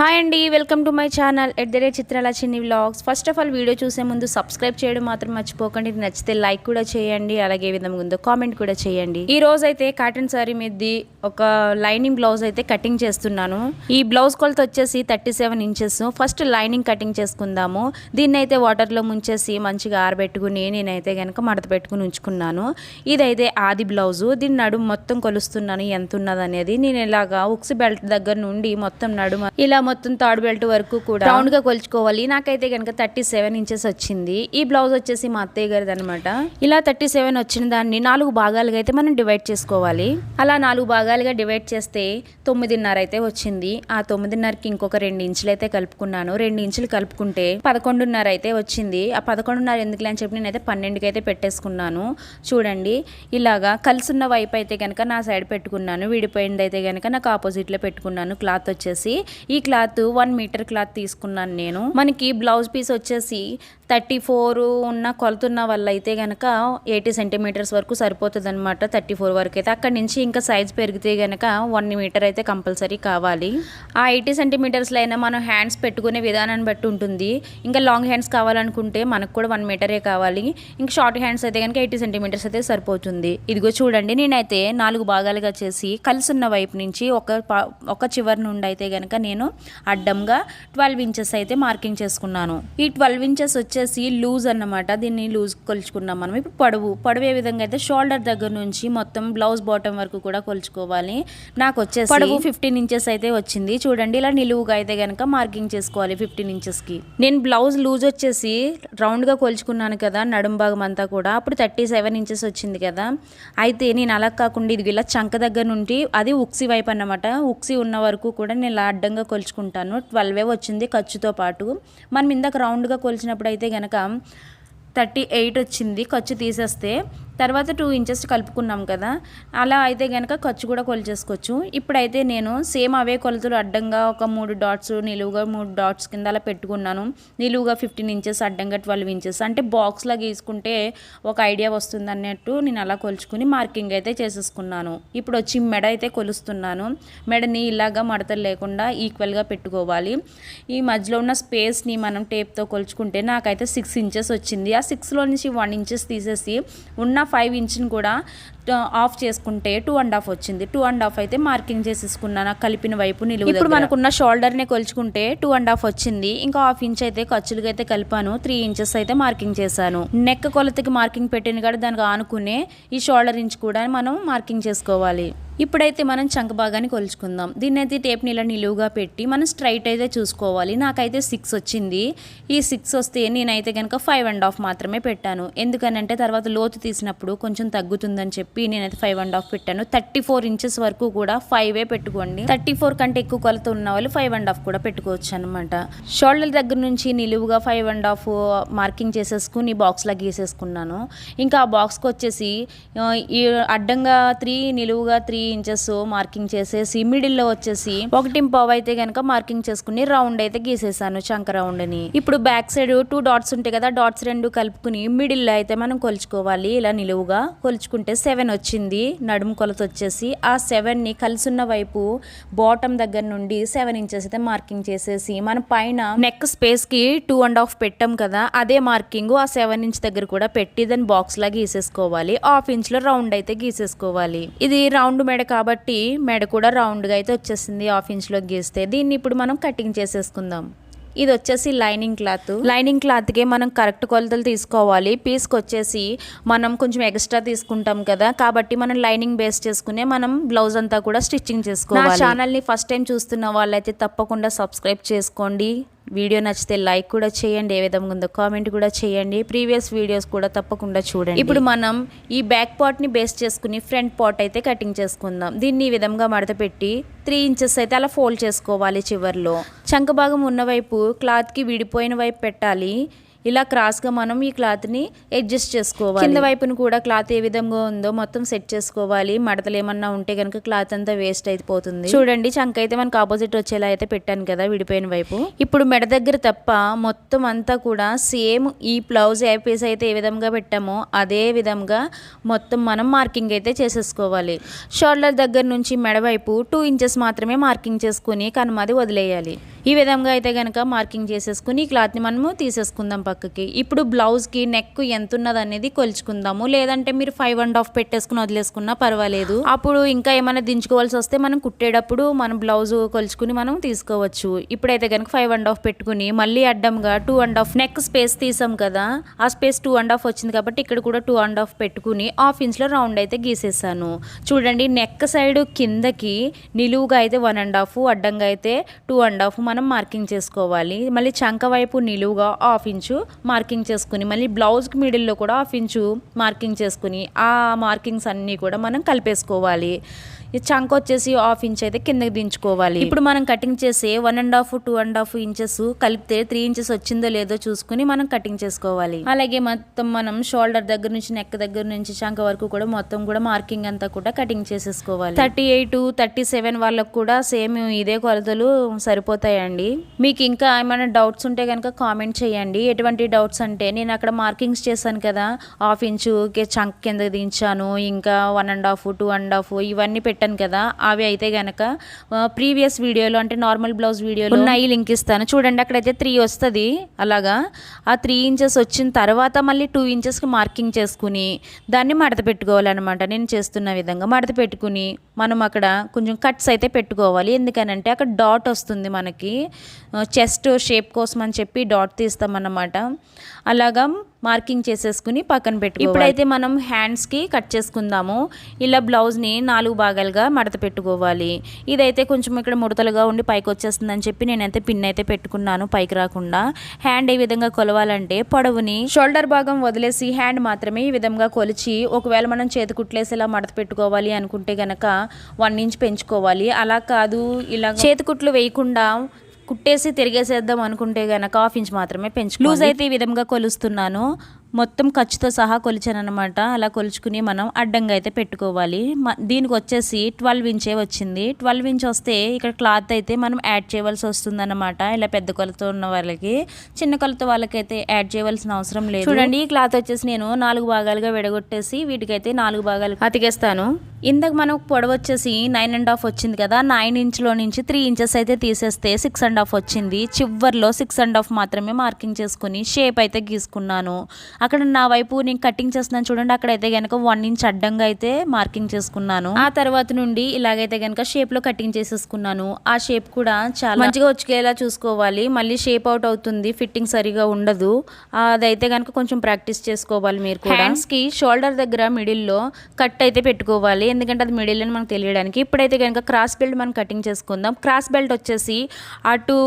Hi అండి welcome to my channel. At the rate Chitrala Chinni vlogs. First of all video చూసే ముందు subscribe చేయడం మాత్రం మర్చిపోకండి. నచ్చితే లైక్ కూడా చేయండి అలాగే ఏ విధంగా ఉందో కామెంట్ కూడా చేయండి. ఈ రోజు అయితే కాటన్ సారీ మీది ఒక లైనింగ్ బ్లౌజ్ అయితే కటింగ్ చేస్తున్నాను. ఈ బ్లౌజ్ కొలత వచ్చేసి thirty seven inches. First lining cutting చేసుకుందాము. దీన్ని అయితే వాటర్లో ముంచేసి మంచిగా ఆరబెట్టుకుని నేనైతే కనుక మడత పెట్టుకుని ఉంచుకున్నాను. ఇదైతే ఆది బ్లౌజు. దీని నడుము మొత్తం కొలుస్తున్నాను. ఎంత ఉన్నది అనేది నేను ఇలాగా ఉక్స్ బెల్ట్ దగ్గర నుండి మొత్తం నడుమ ఇలా మొత్తం థర్డ్ బెల్ట్ వరకు కూడా రౌండ్గా కొలుచుకోవాలి. నాకైతే కనుక థర్టీ సెవెన్ ఇంచెస్ వచ్చింది. ఈ బ్లౌజ్ వచ్చేసి మా అత్తయ్య గారిది అనమాట ఇలా థర్టీ సెవెన్ వచ్చిన దాన్ని నాలుగు భాగాలుగా అయితే మనం డివైడ్ చేసుకోవాలి. అలా నాలుగు భాగాలుగా డివైడ్ చేస్తే తొమ్మిదిన్నర అయితే వచ్చింది. ఆ తొమ్మిదిన్నరకి ఇంకొక రెండు ఇంచులు అయితే కలుపుకున్నాను. రెండు ఇంచులు కలుపుకుంటే పదకొండున్నర అయితే వచ్చింది. ఆ పదకొండున్నర ఎందుకులే అని చెప్పి నేనైతే పన్నెండుకి అయితే పెట్టేసుకున్నాను. చూడండి ఇలాగా కలిసున్న వైపు అయితే కనుక నా సైడ్ పెట్టుకున్నాను. విడిపోయింది అయితే కనుక నాకు ఆపోజిట్లో పెట్టుకున్నాను. క్లాత్ వచ్చేసి ఈ క్లాత్ వన్ మీటర్ క్లాత్ తీసుకున్నాను నేను. మనకి బ్లౌజ్ పీస్ వచ్చేసి థర్టీ ఫోర్ ఉన్న కొలుతున్న వల్ల అయితే కనుక ఎయిటీ సెంటీమీటర్స్ వరకు సరిపోతుంది అనమాట థర్టీ ఫోర్ వరకు అయితే అక్కడి నుంచి ఇంకా సైజ్ పెరిగితే కనుక వన్ మీటర్ అయితే కంపల్సరీ కావాలి. ఆ ఎయిటీ సెంటీమీటర్స్లో అయినా మనం హ్యాండ్స్ పెట్టుకునే విధానాన్ని బట్టి ఉంటుంది. ఇంకా లాంగ్ హ్యాండ్స్ కావాలనుకుంటే మనకు కూడా వన్ మీటరే కావాలి. ఇంకా షార్ట్ హ్యాండ్స్ అయితే కనుక ఎయిటీ సెంటీమీటర్స్ అయితే సరిపోతుంది. ఇదిగో చూడండి నేనైతే నాలుగు భాగాలుగా చేసి కలిసి ఉన్న వైపు నుంచి ఒక ఒక చివరి నుండి అయితే కనుక నేను అడ్డంగా ట్వెల్వ్ ఇంచెస్ అయితే మార్కింగ్ చేసుకున్నాను. ఈ ట్వెల్వ్ ఇంచెస్ వచ్చేసి లూజ్ అన్నమాట. దీన్ని లూజ్ కొలుచుకున్నాం మనం. ఇప్పుడు పొడవు పొడవు ఏ విధంగా అయితే షోల్డర్ దగ్గర నుంచి మొత్తం బ్లౌజ్ బాటమ్ వరకు కూడా కొలుచుకోవాలి. నాకు వచ్చేసి పొడవు ఫిఫ్టీన్ ఇంచెస్ అయితే వచ్చింది. చూడండి ఇలా నిలువుగా అయితే కనుక మార్కింగ్ చేసుకోవాలి ఫిఫ్టీన్ ఇంచెస్కి. నేను బ్లౌజ్ లూజ్ వచ్చేసి రౌండ్గా కొలుచుకున్నాను కదా నడుం భాగం అంతా కూడా. అప్పుడు థర్టీ సెవెన్ ఇంచెస్ వచ్చింది కదా. అయితే నేను అలా కాకుండా ఇది ఇలా చంక దగ్గర నుండి అది ఉక్సి వైపు అన్నమాట. ఉక్సి ఉన్న వరకు కూడా నేను ఇలా అడ్డంగా కొలుచుకుంటాను. ట్వెల్వే వచ్చింది ఖర్చుతో పాటు. మనం ఇందాక రౌండ్గా కొలిచినప్పుడు అయితే గనక థర్టీ ఎయిట్ వచ్చింది ఖర్చు తీసేస్తే తర్వాత టూ ఇంచెస్ కలుపుకున్నాం కదా అలా అయితే కనుక ఖర్చు కూడా కొలిచేసుకోవచ్చు. ఇప్పుడైతే నేను సేమ్ అవే కొలతలు అడ్డంగా ఒక మూడు డాట్స్ నిలువుగా మూడు డాట్స్ కింద అలా పెట్టుకున్నాను. నిలువుగా ఫిఫ్టీన్ ఇంచెస్ అడ్డంగా ట్వెల్వ్ ఇంచెస్ అంటే బాక్స్లా గీసుకుంటే ఒక ఐడియా వస్తుంది అన్నట్టు నేను అలా కొలుచుకుని మార్కింగ్ అయితే చేసేసుకున్నాను. ఇప్పుడు వచ్చి మెడ అయితే కొలుస్తున్నాను. మెడని ఇలాగా మడతలు లేకుండా ఈక్వల్గా పెట్టుకోవాలి. ఈ మధ్యలో ఉన్న స్పేస్ని మనం టేప్తో కొలుచుకుంటే నాకైతే సిక్స్ ఇంచెస్ వచ్చింది. ఆ సిక్స్లో నుంచి వన్ ఇంచెస్ తీసేసి ఉన్న ఫైవ్ ఇంచ్ని కూడా ఆఫ్ చేసుకుంటే టూ అండ్ హాఫ్ వచ్చింది. టూ అండ్ హాఫ్ అయితే మార్కింగ్ చేసేసుకున్నాను కలిపిన వైపు నిలువు ఇప్పుడు మనకున్న షోల్డర్ని కొలుచుకుంటే టూ అండ్ హాఫ్ వచ్చింది. ఇంకా హాఫ్ ఇంచ్ అయితే ఖర్చులుగా అయితే కలిపాను. త్రీ ఇంచెస్ అయితే మార్కింగ్ చేశాను. నెక్ కొలతకి మార్కింగ్ పెట్టిన కూడా దానికి ఆనుకునే ఈ షోల్డర్ ఇంచ్ కూడా మనం మార్కింగ్ చేసుకోవాలి. ఇప్పుడైతే మనం చంక భాగాన్ని కొలుచుకుందాం. దీన్ని అయితే టేప్ని ఇలా నిలువుగా పెట్టి మనం స్ట్రైట్ అయితే చూసుకోవాలి. నాకైతే సిక్స్ వచ్చింది. ఈ సిక్స్ వస్తే నేనైతే కనుక ఫైవ్ అండ్ హాఫ్ మాత్రమే పెట్టాను. ఎందుకనంటే తర్వాత లోతు తీసినప్పుడు కొంచెం తగ్గుతుందని చెప్పి నేనైతే ఫైవ్ అండ్ హాఫ్ పెట్టాను. థర్టీ ఫోర్ ఇంచెస్ వరకు కూడా ఫైవే పెట్టుకోండి. థర్టీ ఫోర్ కంటే ఎక్కువ కొలత ఉన్న వాళ్ళు ఫైవ్ అండ్ హాఫ్ కూడా పెట్టుకోవచ్చు అనమాట షోల్డర్ దగ్గర నుంచి నిలువుగా ఫైవ్ అండ్ హాఫ్ మార్కింగ్ చేసేసుకుని బాక్స్లా గీసేసుకున్నాను. ఇంకా ఆ బాక్స్కి వచ్చేసి ఈ అడ్డంగా త్రీ నిలువుగా త్రీ ఇంచెస్ మార్కింగ్ చేసేసి మిడిల్లో వచ్చేసి ఒకటి పావు అయితే కనుక మార్కింగ్ చేసుకుని రౌండ్ అయితే గీసేసాను చంక రౌండ్ని. ఇప్పుడు బ్యాక్ సైడ్ టూ డాట్స్ ఉంటాయి కదా డాట్స్ రెండు కలుపుకుని మిడిల్లో అయితే మనం కొలుచుకోవాలి. ఇలా నిలువుగా కొలుచుకుంటే సెవెన్ వచ్చింది. నడుము కొలత వచ్చేసి ఆ సెవెన్ని కలిసున్న వైపు బాటమ్ దగ్గర నుండి సెవెన్ ఇంచెస్ అయితే మార్కింగ్ చేసేసి మన పైన నెక్ స్పేస్కి టూ అండ్ హాఫ్ పెట్టాం కదా అదే మార్కింగ్ ఆ సెవెన్ ఇంచ్ దగ్గర కూడా పెట్టి దాన్ని బాక్స్ లా గీసేసుకోవాలి. హాఫ్ ఇంచ్లో రౌండ్ అయితే గీసేసుకోవాలి. ఇది రౌండ్ మెడ కాబట్టి మెడ కూడా రౌండ్గా అయితే వచ్చేసింది హాఫ్ ఇంచ్ గీస్తే. దీన్ని ఇప్పుడు మనం కటింగ్ చేసేసుకుందాం. ఇది వచ్చేసి లైనింగ్ క్లాత్. లైనింగ్ క్లాత్కి మనం కరెక్ట్ కొలతలు తీసుకోవాలి. పీస్కి వచ్చేసి మనం కొంచెం ఎక్స్ట్రా తీసుకుంటాం కదా. కాబట్టి మనం లైనింగ్ బేస్ చేసుకునే మనం బ్లౌజ్ అంతా కూడా స్టిచ్చింగ్ చేసుకోవాలి. నా ఛానల్ని ఫస్ట్ టైం చూస్తున్న వాళ్ళైతే తప్పకుండా సబ్స్క్రైబ్ చేసుకోండి. వీడియో నచ్చితే లైక్ కూడా చేయండి. ఏ విధంగా ఉందో కామెంట్ కూడా చేయండి. ప్రీవియస్ వీడియోస్ కూడా తప్పకుండా చూడండి. ఇప్పుడు మనం ఈ బ్యాక్ పార్ట్ని బేస్ చేసుకుని ఫ్రంట్ పార్ట్ అయితే కటింగ్ చేసుకుందాం. దీన్ని ఈ విధంగా మడత పెట్టి త్రీ ఇంచెస్ అయితే అలా ఫోల్డ్ చేసుకోవాలి చివర్లో. చంక భాగం ఉన్నవైపు క్లాత్కి విడిపోయిన వైపు పెట్టాలి. ఇలా క్రాస్గా మనం ఈ క్లాత్ని అడ్జస్ట్ చేసుకోవాలి. కింద వైపును కూడా క్లాత్ ఏ విధంగా ఉందో మొత్తం సెట్ చేసుకోవాలి. మడతలు ఏమన్నా ఉంటే కనుక క్లాత్ అంతా వేస్ట్ అయిపోతుంది. చూడండి చంక అయితే మనకు ఆపోజిట్ వచ్చేలా అయితే పెట్టాను కదా విడిపోయిన వైపు. ఇప్పుడు మెడ దగ్గర తప్ప మొత్తం అంతా కూడా సేమ్ ఈ బ్లౌజ్ ఏ పీస్ అయితే ఏ విధంగా పెట్టామో అదే విధంగా మొత్తం మనం మార్కింగ్ అయితే చేసేసుకోవాలి. షోల్డర్ దగ్గర నుంచి మెడ వైపు టూ ఇంచెస్ మాత్రమే మార్కింగ్ చేసుకుని కనుమది వదిలేయాలి. ఈ విధంగా అయితే కనుక మార్కింగ్ చేసేసుకుని క్లాత్ని మనము తీసేసుకుందాం పక్కకి. ఇప్పుడు బ్లౌజ్కి నెక్ ఎంత ఉన్నది అనేది కొలుచుకుందాము. లేదంటే మీరు ఫైవ్ అండ్ హాఫ్ పెట్టేసుకుని వదిలేసుకున్నా పర్వాలేదు. అప్పుడు ఇంకా ఏమైనా దించుకోవాల్సి వస్తే మనం కుట్టేటప్పుడు మనం బ్లౌజ్ కొలుచుకుని మనం తీసుకోవచ్చు. ఇప్పుడైతే కనుక ఫైవ్ అండ్ హాఫ్ పెట్టుకుని మళ్ళీ అడ్డంగా two and half neck space తీసాం కదా ఆ స్పేస్ టూ అండ్ హాఫ్ వచ్చింది కాబట్టి ఇక్కడ కూడా టూ అండ్ హాఫ్ పెట్టుకుని హాఫ్ ఇంచ్లో రౌండ్ అయితే గీసేసాను. చూడండి నెక్ సైడ్ కిందకి నిలువుగా అయితే వన్ అండ్ హాఫ్ అడ్డంగా అయితే టూ అండ్ హాఫ్ మనం మార్కింగ్ చేసుకోవాలి. మళ్ళీ చంక వైపు నిలువుగా హాఫ్ ఇంచు మార్కింగ్ చేసుకుని మళ్ళీ బ్లౌజ్కి మిడిల్లో కూడా హాఫ్ ఇంచు మార్కింగ్ చేసుకుని ఆ మార్కింగ్స్ అన్నీ కూడా మనం కలిపేసుకోవాలి. ఈ చంక వచ్చేసి హాఫ్ ఇంచ్ అయితే కిందకి దించుకోవాలి. ఇప్పుడు మనం కటింగ్ చేసే one and half two and half inches కలిపితే త్రీ ఇంచెస్ వచ్చిందో లేదో చూసుకుని మనం కటింగ్ చేసుకోవాలి. అలాగే మొత్తం మనం షోల్డర్ దగ్గర నుంచి నెక్ దగ్గర నుంచి చంక వరకు కూడా మొత్తం కూడా మార్కింగ్ అంతా కూడా కటింగ్ చేసేసుకోవాలి. థర్టీ ఎయిట్ థర్టీ సెవెన్ వాళ్ళకు కూడా సేమ్ ఇదే కొలతలు సరిపోతాయండి. మీకు ఇంకా ఏమైనా డౌట్స్ ఉంటే కనుక కామెంట్ చేయండి. ఎటువంటి డౌట్స్ అంటే నేను అక్కడ మార్కింగ్స్ చేశాను కదా హాఫ్ ఇంచు చంక్ కింద దించాను ఇంకా one and half two and half ఇవన్నీ పెట్టాను కదా అవి అయితే గనక ప్రీవియస్ వీడియోలో అంటే నార్మల్ బ్లౌజ్ వీడియోలో ఉన్నాయి. లింక్ ఇస్తాను. చూడండి అక్కడైతే త్రీ వస్తుంది. అలాగా ఆ త్రీ ఇంచెస్ వచ్చిన తర్వాత మళ్ళీ టూ ఇంచెస్కి మార్కింగ్ చేసుకుని దాన్ని మడత పెట్టుకోవాలన్నమాట. నేను చేస్తున్న విధంగా మడత పెట్టుకుని మనం అక్కడ కొంచెం కట్స్ అయితే పెట్టుకోవాలి. ఎందుకనంటే అక్కడ డాట్ వస్తుంది మనకి. చెస్ట్ షేప్ కోసం అని చెప్పి డాట్ తీస్తామన్నమాట. అలాగా మార్కింగ్ చేసేసుకుని పక్కన పెట్టుకో ఇప్పుడైతే మనం హ్యాండ్స్కి కట్ చేసుకుందాము. ఇలా బ్లౌజ్ని నాలుగు భాగాలుగా మడత పెట్టుకోవాలి. ఇదైతే కొంచెం ఇక్కడ ముడతలుగా ఉండి పైకి వచ్చేస్తుందని చెప్పి నేనైతే పిన్ అయితే పెట్టుకున్నాను పైకి రాకుండా. హ్యాండ్ ఏ విధంగా కొలవాలంటే పొడవుని షోల్డర్ భాగం వదిలేసి హ్యాండ్ మాత్రమే ఈ విధంగా కొలిచి ఒకవేళ మనం చేతి కుట్లేసి ఇలా మడత పెట్టుకోవాలి అనుకుంటే గనక వన్ ఇంచ్ పెంచుకోవాలి. అలా కాదు ఇలా చేతి కుట్లు వేయకుండా కుట్టేసి తిరిగేసేద్దాం అనుకుంటే గనక హాఫ్ ఇంచ్ మాత్రమే పెంచు లూజ్ అయితే ఈ విధంగా కొలుస్తున్నాను. మొత్తం ఖర్చుతో సహా కొలిచాను అనమాట అలా కొలుచుకుని మనం అడ్డంగా అయితే పెట్టుకోవాలి. దీనికి వచ్చేసి ట్వెల్వ్ ఇంచే వచ్చింది. ట్వెల్వ్ ఇంచ్ వస్తే ఇక్కడ క్లాత్ అయితే మనం యాడ్ చేయవలసి వస్తుంది అనమాట ఇలా పెద్ద కొలత ఉన్న వాళ్ళకి చిన్న కొలత వాళ్ళకైతే యాడ్ చేయవలసిన అవసరం లేదు. చూడండి ఈ క్లాత్ వచ్చేసి నేను నాలుగు భాగాలుగా విడగొట్టేసి వీటికైతే నాలుగు భాగాలు అతికేస్తాను. ఇందాక మనకు పొడవు వచ్చేసి నైన్ అండ్ హాఫ్ వచ్చింది కదా నైన్ ఇంచ్లో నుంచి త్రీ ఇంచెస్ అయితే తీసేస్తే సిక్స్ అండ్ హాఫ్ వచ్చింది. చివర్లో సిక్స్ అండ్ హాఫ్ మాత్రమే మార్కింగ్ చేసుకుని షేప్ అయితే గీసుకున్నాను. అక్కడ నా వైపు నేను కటింగ్ చేస్తున్నాను చూడండి అక్కడైతే కనుక వన్ ఇంచ్ అడ్డంగా అయితే మార్కింగ్ చేసుకున్నాను. ఆ తర్వాత నుండి ఇలాగైతే కనుక షేప్లో కటింగ్ చేసేసుకున్నాను. ఆ షేప్ కూడా చాలా మంచిగా వచ్చేలా చూసుకోవాలి. మళ్ళీ షేప్ అవుట్ అవుతుంది ఫిట్టింగ్ సరిగా ఉండదు. అదైతే కనుక కొంచెం ప్రాక్టీస్ చేసుకోవాలి మీరు కూడా. హ్యాండ్స్కి షోల్డర్ దగ్గర మిడిల్లో కట్ అయితే పెట్టుకోవాలి. ఎందుకంటే అది మిడిల్ అని మనకు తెలియడానికి. ఇప్పుడైతే కనుక క్రాస్ బెల్ట్ మనం కటింగ్ చేసుకుందాం. క్రాస్ బెల్ట్ వచ్చేసి అటు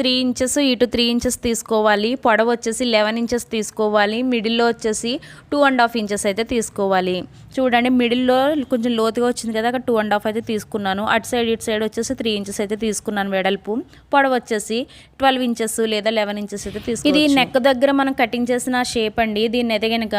త్రీ ఇంచెస్ ఇటు త్రీ ఇంచెస్ తీసుకోవాలి. పొడవు వచ్చేసి లెవెన్ ఇంచెస్ తీసుకోవాలి. మిడిల్లో వచ్చేసి టూ అండ్ హాఫ్ ఇంచెస్ అయితే తీసుకోవాలి. చూడండి మిడిల్లో కొంచెం లోతుగా వచ్చింది కదా అక్కడ టూ అండ్ హాఫ్ అయితే తీసుకున్నాను. అటు సైడ్ ఇటు సైడ్ వచ్చేసి త్రీ ఇంచెస్ అయితే తీసుకున్నాను వెడల్పు. పొడవు వచ్చేసి ట్వెల్వ్ ఇంచెస్ లేదా లెవెన్ ఇంచెస్ అయితే తీసుకు ఇది నెక్ దగ్గర మనం కటింగ్ చేసిన షేప్ అండి. దీన్ని అయితే కనుక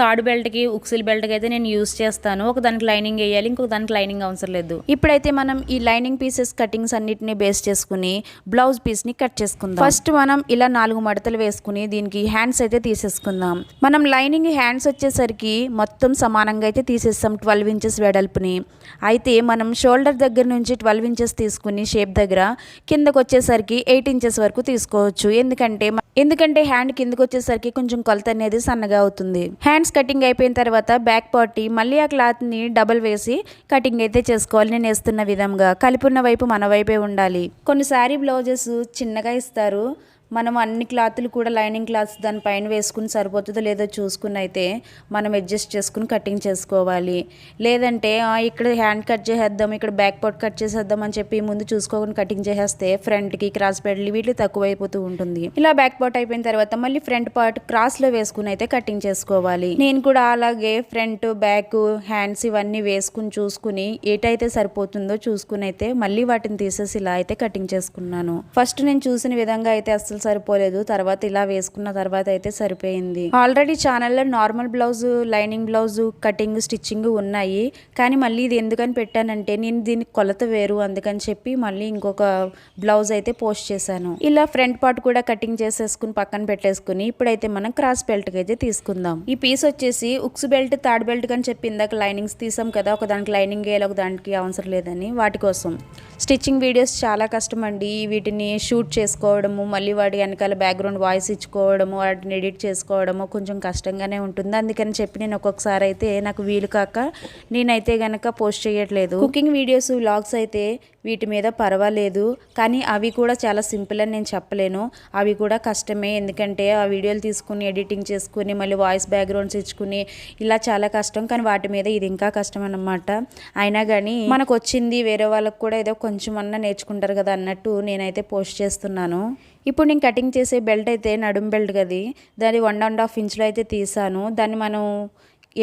థర్డ్ బెల్ట్కి ఉక్సిల్ బెల్ట్కి అయితే నేను యూస్ చేస్తాను. ఒక దానికి లైనింగ్ వేయాలి ఇంకొక దానికి లైనింగ్ అవసరం లేదు. ఇప్పుడైతే మనం ఈ లైనింగ్ పీసెస్ కటింగ్స్ అన్నిటిని బేస్ చేసుకుని బ్లౌజ్ పీస్ని కట్ చేసుకుందాం. ఫస్ట్ మనం ఇలా నాలుగు మడతలు వేసుకుని దీనికి హ్యాండ్స్ అయితే తీసేసుకుందాం. మనం లైనింగ్ హ్యాండ్స్ వచ్చేసరికి మొత్తం సమానంగా అయితే తీసేస్తాం ట్వెల్వ్ ఇంచెస్ వెడల్పుని. అయితే మనం షోల్డర్ దగ్గర నుంచి ట్వెల్వ్ ఇంచెస్ తీసుకుని షేప్ దగ్గర కిందకు వచ్చేసరికి ఎయిట్ ఇంచెస్ వరకు తీసుకోవచ్చు. ఎందుకంటే ఎందుకంటే హ్యాండ్ కిందకు వచ్చేసరికి కొంచెం కొలత అనేది సన్నగా అవుతుంది. హ్యాండ్స్ కటింగ్ అయిపోయిన తర్వాత బ్యాక్ పార్టీ మళ్ళీ ఆ క్లాత్ని డబల్ వేసి కటింగ్ అయితే చేసుకోవాలి. నేను వేస్తున్న విధంగా కలిపున్న వైపు మన వైపే ఉండాలి. కొన్నిసారి బ్లౌజెస్ చిన్నగా ఇస్తారు. మనం అన్ని క్లాత్లు కూడా లైనింగ్ క్లాత్స్ దానిపైన వేసుకుని సరిపోతుందో లేదో చూసుకుని అయితే మనం అడ్జస్ట్ చేసుకుని కటింగ్ చేసుకోవాలి. లేదంటే ఇక్కడ హ్యాండ్ కట్ చేసేద్దాం ఇక్కడ బ్యాక్ పార్ట్ కట్ చేసేద్దాం అని చెప్పి ముందు చూసుకోకుండా కటింగ్ చేసేస్తే ఫ్రంట్కి క్రాస్ పెడలు వీటికి తక్కువైపోతూ ఉంటుంది. ఇలా బ్యాక్ పార్ట్ అయిపోయిన తర్వాత మళ్ళీ ఫ్రంట్ పార్ట్ క్రాస్లో వేసుకుని అయితే కటింగ్ చేసుకోవాలి. నేను కూడా అలాగే ఫ్రంట్ బ్యాక్ హ్యాండ్స్ ఇవన్నీ వేసుకుని చూసుకుని ఏటైతే సరిపోతుందో చూసుకుని అయితే మళ్ళీ వాటిని తీసేసి ఇలా అయితే కటింగ్ చేసుకున్నాను. ఫస్ట్ నేను చూసిన విధంగా అయితే అసలు అస్సలు సరిపోలేదు. తర్వాత ఇలా వేసుకున్న తర్వాత అయితే సరిపోయింది. ఆల్రెడీ ఛానల్లో normal blouse lining blouse cutting stitching ఉన్నాయి. కానీ మళ్ళీ ఇది ఎందుకని పెట్టానంటే నేను దీని కొలత వేరు అందుకని చెప్పి మళ్ళీ ఇంకొక బ్లౌజ్ అయితే పోస్ట్ చేశాను. ఇలా ఫ్రంట్ పార్ట్ కూడా కటింగ్ చేసేసుకుని పక్కన పెట్టేసుకుని ఇప్పుడైతే మనం క్రాస్ బెల్ట్కి అయితే తీసుకుందాం. ఈ పీస్ వచ్చేసి ఉక్స్ బెల్ట్ థర్డ్ బెల్ట్ అని చెప్పి ఇందాక లైనింగ్స్ తీసాం కదా ఒక దానికి లైనింగ్ వేయాలి ఒక దానికి అవసరం లేదని వాటి కోసం. స్టిచ్చింగ్ వీడియోస్ చాలా కష్టం అండి వీటిని షూట్ చేసుకోవడము మళ్ళీ వాటి వెనకాల బ్యాక్గ్రౌండ్ వాయిస్ ఇచ్చుకోవడము వాటిని ఎడిట్ చేసుకోవడము కొంచెం కష్టంగానే ఉంటుంది. అందుకని చెప్పి నేను ఒక్కొక్కసారి అయితే నాకు వీలు కాక నేనైతే గనక పోస్ట్ చేయట్లేదు. కుకింగ్ వీడియోస్ వ్లాగ్స్ అయితే వీటి మీద పర్వాలేదు. కానీ అవి కూడా చాలా సింపుల్ అని నేను చెప్పలేను. అవి కూడా కష్టమే. ఎందుకంటే ఆ వీడియోలు తీసుకుని ఎడిటింగ్ చేసుకుని మళ్ళీ వాయిస్ బ్యాక్గ్రౌండ్స్ ఇచ్చుకుని ఇలా చాలా కష్టం. కానీ వాటి మీద ఇది ఇంకా కష్టం అన్నమాట. అయినా కానీ మనకు వచ్చింది వేరే వాళ్ళకి కూడా ఏదో కొంచెం అన్నా నేర్చుకుంటారు కదా అన్నట్టు నేనైతే పోస్ట్ చేస్తున్నాను. ఇప్పుడు నేను కటింగ్ చేసే బెల్ట్ అయితే నడుం బెల్ట్ కది దాన్ని వన్ అండ్ హాఫ్ ఇంచ్లో అయితే తీసాను. దాన్ని మనం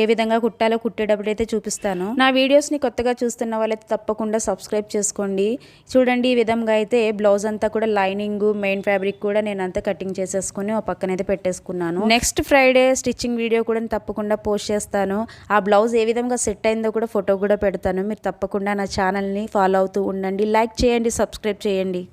ఏ విధంగా కుట్టాలో కుట్టేటప్పుడు అయితే చూపిస్తాను. నా వీడియోస్ని కొత్తగా చూస్తున్న వాళ్ళైతే తప్పకుండా సబ్స్క్రైబ్ చేసుకోండి. చూడండి ఈ విధంగా అయితే బ్లౌజ్ అంతా కూడా లైనింగ్ మెయిన్ ఫ్యాబ్రిక్ కూడా నేను అంతా కటింగ్ చేసేసుకుని ఒక పక్కన అయితే పెట్టేసుకున్నాను. నెక్స్ట్ ఫ్రైడే స్టిచ్చింగ్ వీడియో కూడా తప్పకుండా పోస్ట్ చేస్తాను. ఆ బ్లౌజ్ ఏ విధంగా సెట్ అయిందో కూడా ఫోటో కూడా పెడతాను. మీరు తప్పకుండా నా ఛానల్ని ఫాలో అవుతూ ఉండండి. లైక్ చేయండి సబ్స్క్రైబ్ చేయండి.